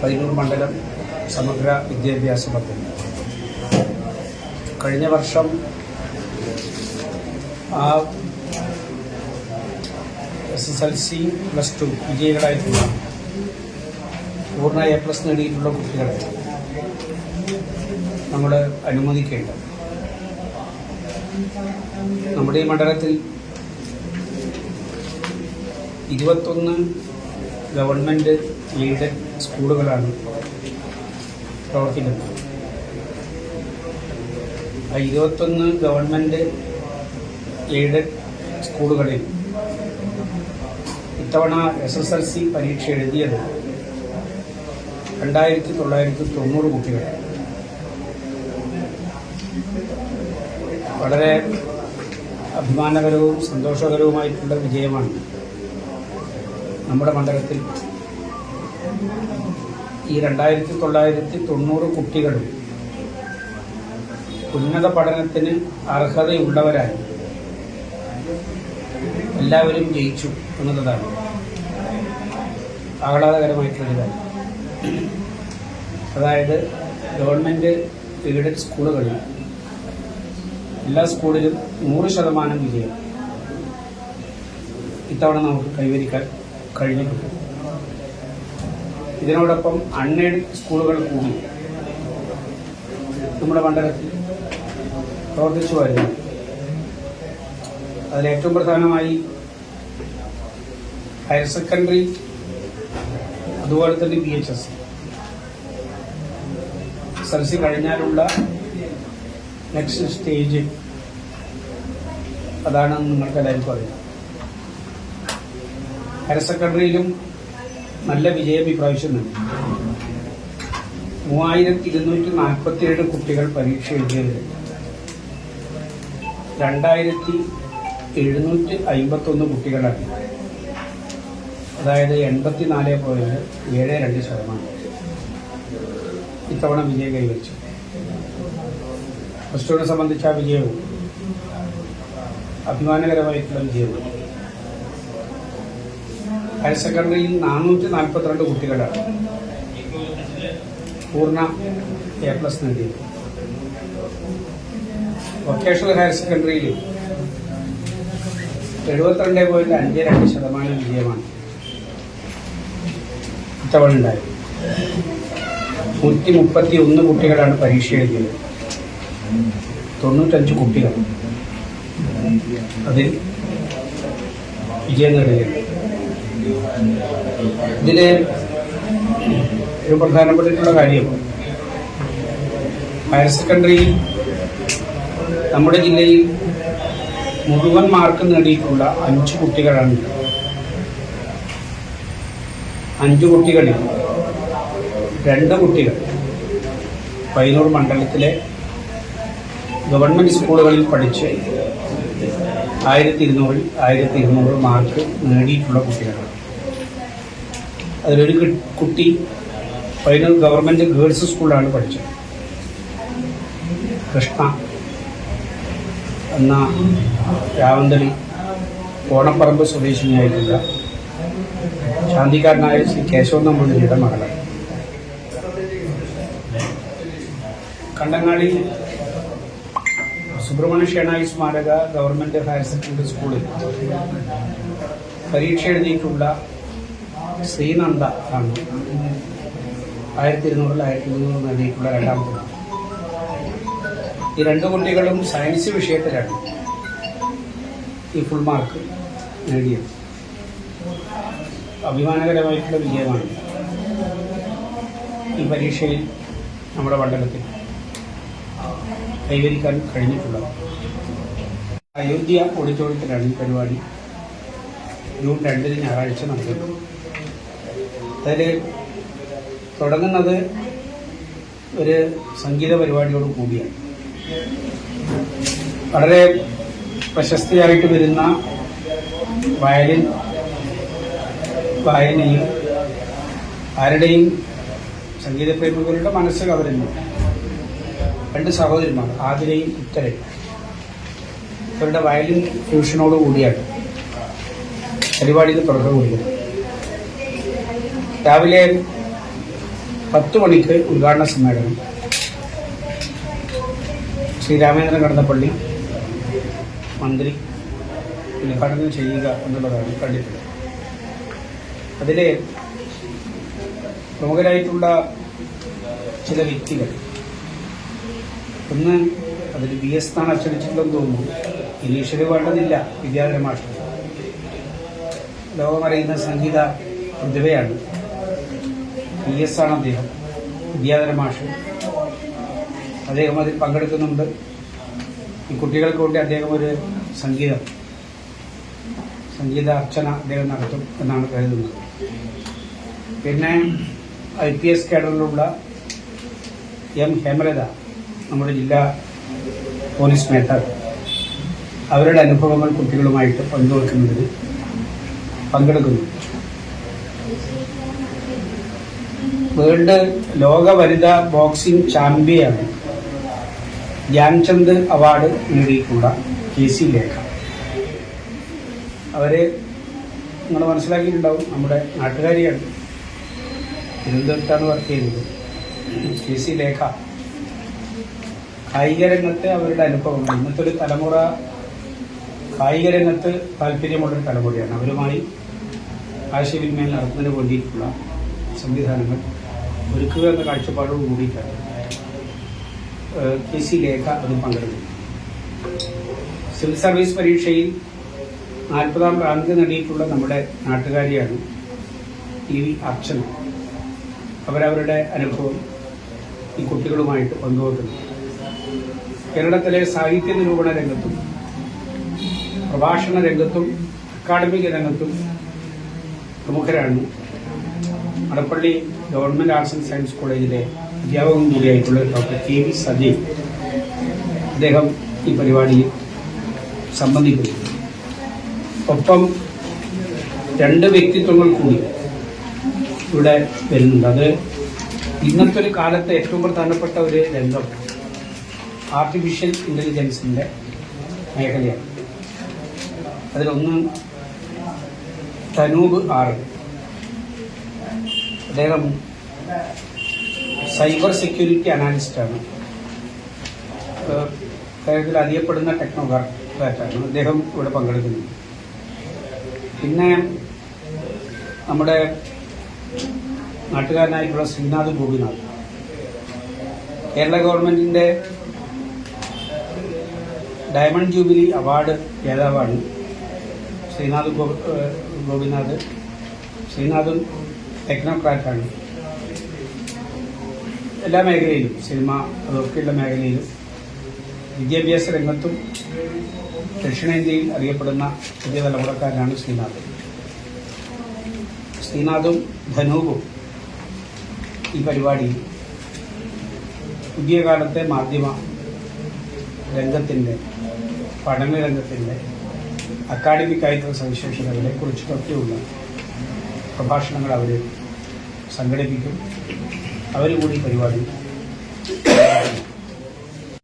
പയ്യന്നൂർ മണ്ഡലം സമഗ്ര വിദ്യാഭ്യാസ പദ്ധതി കഴിഞ്ഞ വർഷം ആ S S L C plus two വിജയികളായിട്ടുള്ള പൂർണ എ പ്ലസ് നേടിയിട്ടുള്ള കുട്ടികളെ നമ്മൾ അനുമതിക്കേണ്ടത് നമ്മുടെ ഈ മണ്ഡലത്തിൽ ഇരുപത്തൊന്ന് ഗവൺമെന്റ് എയ്ഡഡ് സ്കൂളുകളാണ് പ്രവർത്തിക്കുന്നത്. ആ ഇരുപത്തൊന്ന് ഗവൺമെന്റ് എയ്ഡഡ് സ്കൂളുകളിൽ ഇത്തവണ എസ് എസ് എൽ സി പരീക്ഷ എഴുതിയത് രണ്ടായിരത്തി തൊള്ളായിരത്തി തൊണ്ണൂറ് കുട്ടികൾ വളരെ അഭിമാനകരവും സന്തോഷകരവുമായിട്ടുള്ള വിജയമാണ് നമ്മുടെ മണ്ഡലത്തിൽ ഈ രണ്ടായിരത്തി തൊള്ളായിരത്തി തൊണ്ണൂറ് കുട്ടികളും ഉന്നത പഠനത്തിന് അർഹതയുള്ളവരായി. എല്ലാവരും ജയിച്ചു എന്നുള്ളതാണ് ആഹ്ലാദകരമായിട്ടുള്ള കാര്യം. അതായത് ഗവൺമെന്റ് എയ്ഡഡ് സ്കൂളുകളിൽ എല്ലാ സ്കൂളിലും നൂറ് ശതമാനം വിജയം ഇത്തവണ നമുക്ക് കൈവരിക്കാൻ കഴിഞ്ഞിട്ടുണ്ട്. ഇതിനോടൊപ്പം അൺഎയ്ഡ് സ്കൂളുകൾ കൂടി നമ്മുടെ മണ്ഡലത്തിൽ പ്രവർത്തിച്ചു വരുന്നു. അതിൽ ഏറ്റവും പ്രധാനമായി ഹയർ സെക്കൻഡറി അതുപോലെ തന്നെ B H S S L C കഴിഞ്ഞാലുള്ള next stage അതാണ് നിങ്ങൾക്ക് എല്ലാവർക്കും അറിയാം. ഹയർ സെക്കൻഡറിയിലും നല്ല വിജയം ഇപ്രാവശ്യം നൽകി മൂവായിരത്തി ഇരുന്നൂറ്റി നാൽപ്പത്തിയേഴ് കുട്ടികൾ പരീക്ഷ എഴുതിയത് രണ്ടായിരത്തി എഴുന്നൂറ്റി അമ്പത്തൊന്ന് കുട്ടികളാണ്. അതായത് എൺപത്തിനാല് പോയിന്റ് ഏഴ് രണ്ട് ശതമാനം. ഇത്തവണ വിജയം കൈവരിച്ചു. പ്ലസ് ടുവിനെ സംബന്ധിച്ച ആ വിജയവും അഭിമാനകരമായിട്ടുള്ള വിജയവും ഹയർ സെക്കൻഡറിയിൽ നാനൂറ്റി നാൽപ്പത്തിരണ്ട് കുട്ടികളാണ്. പൂർണ എ പ്ലസ് നേടിയത് വൊക്കേഷണൽ ഹയർ സെക്കൻഡറിയിൽ എഴുപത്തിരണ്ട് പോയിന്റ് അഞ്ച് രണ്ട് ശതമാനം വിജയമാണ്. ഇത്തവണ ഉണ്ടായത്. നൂറ്റി മുപ്പത്തി ഒന്ന് കുട്ടികളാണ് പരീക്ഷ എഴുതിയത്. തൊണ്ണൂറ്റഞ്ച് കുട്ടികൾ. അതിൽ വിജയം നേടുകയാണ്. ഇതിൽ ഒരു പ്രധാനപ്പെട്ടിട്ടുള്ള കാര്യം. ഹയർ സെക്കൻഡറിയിൽ നമ്മുടെ ജില്ലയിൽ മുഴുവൻ മാർക്ക് നേടിയിട്ടുള്ള അഞ്ച് കുട്ടികളാണ് അഞ്ച് കുട്ടികളിൽ രണ്ട് കുട്ടികൾ പയ്യന്നൂർ മണ്ഡലത്തിലെ ഗവൺമെന്റ് സ്കൂളുകളിൽ പഠിച്ച് ആയിരത്തി ഇരുന്നൂറിൽ ആയിരത്തി ഇരുന്നൂറ് മാർക്ക് നേടിയിട്ടുള്ള കുട്ടികളാണ്. അതിലൊരു കുട്ടി ഫൈനൽ ഗവൺമെന്റ് ഗേൾസ് സ്കൂളിലാണ് പഠിച്ചത്. കൃഷ്ണ എന്ന രാവന്തളി കോണപ്പറമ്പ് സ്വദേശിനിയായിട്ടുള്ള ശാന്തിക്കാരനായ ശ്രീ കേശവൻ നമ്പൂതിരിയുടെ മകളാണ്. കണ്ടങ്ങാടി സുബ്രഹ്മണ്യ ഷേണായി സ്മാരക ഗവൺമെന്റ് ഹയർ സെക്കൻഡറി സ്കൂളിൽ പരീക്ഷ എഴുതിയിട്ടുള്ള ശ്രീനന്ദ ആണ്. ആയിരത്തി ഇരുന്നൂറിൽ ആയിരത്തി ഇരുന്നൂറ് നേടിയിട്ടുള്ള രണ്ടാമത്തെ ഈ രണ്ട് കുട്ടികളും സയൻസ് വിഷയത്തിലാണ് ഈ ഫുൾ മാർക്ക് നേടിയത്. അഭിമാനകരമായിട്ടുള്ള വിജയമാണ് ഈ പരീക്ഷയിൽ നമ്മുടെ മണ്ഡലത്തിൽ കൈവരിക്കാൻ കഴിഞ്ഞിട്ടുള്ളത്. അയോധ്യ ഓഡിറ്റോറിയത്തിലാണ് ഈ പരിപാടി. ജൂൺ രണ്ടിന് ഞായറാഴ്ച നടക്കുന്നത്. അതിൽ തുടങ്ങുന്നത് ഒരു സംഗീത പരിപാടിയോട് കൂടിയാണ്. വളരെ പ്രശസ്തിയായിട്ട് വരുന്ന വയലിൻ വായനയും ആരുടെയും സംഗീതപ്രേമികളുടെ മനസ്സ് കവരുന്നു. രണ്ട് സഹോദരിമാർ ആതിരയും ഉത്തരയും. ഇവരുടെ വയലിൻ ഫ്യൂഷനോട് കൂടിയാണ് പരിപാടിയിൽ തുടക്കം കുറിക്കുന്നത്. രാവിലെ പത്ത് മണിക്ക് ഉദ്ഘാടന സമ്മേളനം. ശ്രീ രാമേന്ദ്രൻ കടന്നപ്പള്ളി മന്ത്രി ഉദ്ഘാടനം ചെയ്യുക എന്നുള്ളതാണ് കണ്ടിട്ടുള്ളത്. അതിലെ പ്രമുഖരായിട്ടുള്ള ചില വ്യക്തികൾ ഒന്ന് അതിൽ ബി എസ് സ്ഥാനം അച്ചടിച്ചിട്ടുണ്ടെന്ന് തോന്നുന്നു. ഇനീഷ്യൽ വേണ്ടതില്ല വിദ്യാധരമാഷ്ട്രം മാഷ്. ലോകമറിയുന്ന സംഗീത പ്രതിഭയാണ് പി എസ് ആണ് അദ്ദേഹം വിദ്യാധര മാഷ്. അദ്ദേഹം അതിൽ പങ്കെടുക്കുന്നുണ്ട്. ഈ കുട്ടികൾക്ക് വേണ്ടി അദ്ദേഹം ഒരു സംഗീതം സംഗീത അർച്ചന അദ്ദേഹം നടത്തും എന്നാണ് കരുതുന്നത്. പിന്നെ ഐ പി എസ് കേഡറിലുള്ള എം ഹേമലത നമ്മുടെ ജില്ലാ പോലീസ് മേധാവി. അവരുടെ അനുഭവങ്ങൾ കുട്ടികളുമായിട്ട് പങ്കുവെക്കുന്നതിന് പങ്കെടുക്കുന്നു. വേൾഡ് ലോക വനിതാ ബോക്സിംഗ് ചാമ്പ്യനാണ്. ധ്യാൻചന്ദ് അവാർഡ് നേടിയിട്ടുള്ള കെ സി ലേഖ. അവരെ നിങ്ങൾ മനസ്സിലാക്കിയിട്ടുണ്ടാവും നമ്മുടെ നാട്ടുകാരിയാണ്. തിരുവനന്തപുരത്താണ് വർക്ക് ചെയ്യുന്നത് കെ സി ലേഖ. കായിക രംഗത്ത് അവരുടെ അനുഭവങ്ങൾ. ഇന്നത്തെ ഒരു തലമുറ കായിക രംഗത്ത് താല്പര്യമുള്ളൊരു തലമുറയാണ്. അവരുമായി ആശയവിനിമയം നടത്തുന്നതിന് വേണ്ടിയിട്ടുള്ള സംവിധാനങ്ങൾ ഒരുക്കുക എന്ന കാഴ്ചപ്പാടോട് കൂടിയിട്ടാണ് കെ സി ലേഖ അതിൽ പങ്കെടുക്കുന്നു സിവിൽ സർവീസ് പരീക്ഷയിൽ നാൽപ്പതാം റാങ്ക് നേടിയിട്ടുള്ള നമ്മുടെ നാട്ടുകാരിയാണ് ടി വി അർച്ചന. അവരവരുടെ അനുഭവം ഈ കുട്ടികളുമായിട്ട് പങ്കുവെക്കുന്നു. കേരളത്തിലെ സാഹിത്യ നിരൂപണ രംഗത്തും പ്രഭാഷണ രംഗത്തും അക്കാഡമിക രംഗത്തും പ്രമുഖരാണ് Madappally government arts and science കോളേജിലെ അധ്യാപകൻ കൂടിയായിട്ടുള്ള ഡോക്ടർ കെ വി സജീവ് അദ്ദേഹം ഈ പരിപാടിയിൽ സംബന്ധിക്കുന്നു. ഒപ്പം രണ്ട് വ്യക്തിത്വങ്ങൾ കൂടി ഇവിടെ വരുന്നുണ്ട്. അത് ഇന്നത്തെ ഒരു കാലത്തെ ഏറ്റവും പ്രധാനപ്പെട്ട ഒരു രംഗം ആർട്ടിഫിഷ്യൽ ഇന്റലിജൻസിന്റെ മേഖലയാണ്. അതിലൊന്ന് തനൂബ് ആറ്. അദ്ദേഹം സൈബർ സെക്യൂരിറ്റി അനാലിസ്റ്റാണ്. അദ്ദേഹത്തിൽ അറിയപ്പെടുന്ന ടെക്നോക്രാറ്റാണ് അദ്ദേഹം ഇവിടെ പങ്കെടുക്കുന്നത്. പിന്നെ നമ്മുടെ നാട്ടുകാരനായിട്ടുള്ള ശ്രീനാഥ് ഗോപിനാഥ്. കേരള ഗവൺമെന്റിന്റെ ഡയമണ്ട് ജൂബിലി അവാർഡ് ജേതാവാണ് ശ്രീനാഥ് ഗോപിനാഥ്. ശ്രീനാഥും ടെക്നോക്രാറ്റാണ് എല്ലാ മേഖലയിലും സിനിമ അതൊക്കെയുള്ള മേഖലയിലും വിദ്യാഭ്യാസ രംഗത്തും ദക്ഷിണേന്ത്യയിൽ അറിയപ്പെടുന്ന പുതിയ തലമുറക്കാരനാണ് ശ്രീനാഥ്. ശ്രീനാഥും ധനൂപും ഈ പരിപാടിയിൽ പുതിയ കാലത്തെ മാധ്യമ രംഗത്തിന്റെ പഠന രംഗത്തിന്റെ അക്കാഡമിക് ആയിട്ടുള്ള സവിശേഷതകളെ കുറിച്ചിട്ടൊക്കെയുള്ള പ്രഭാഷണങ്ങൾ അവർ സംഘടിപ്പിക്കും. അവർ കൂടി പരിപാടി.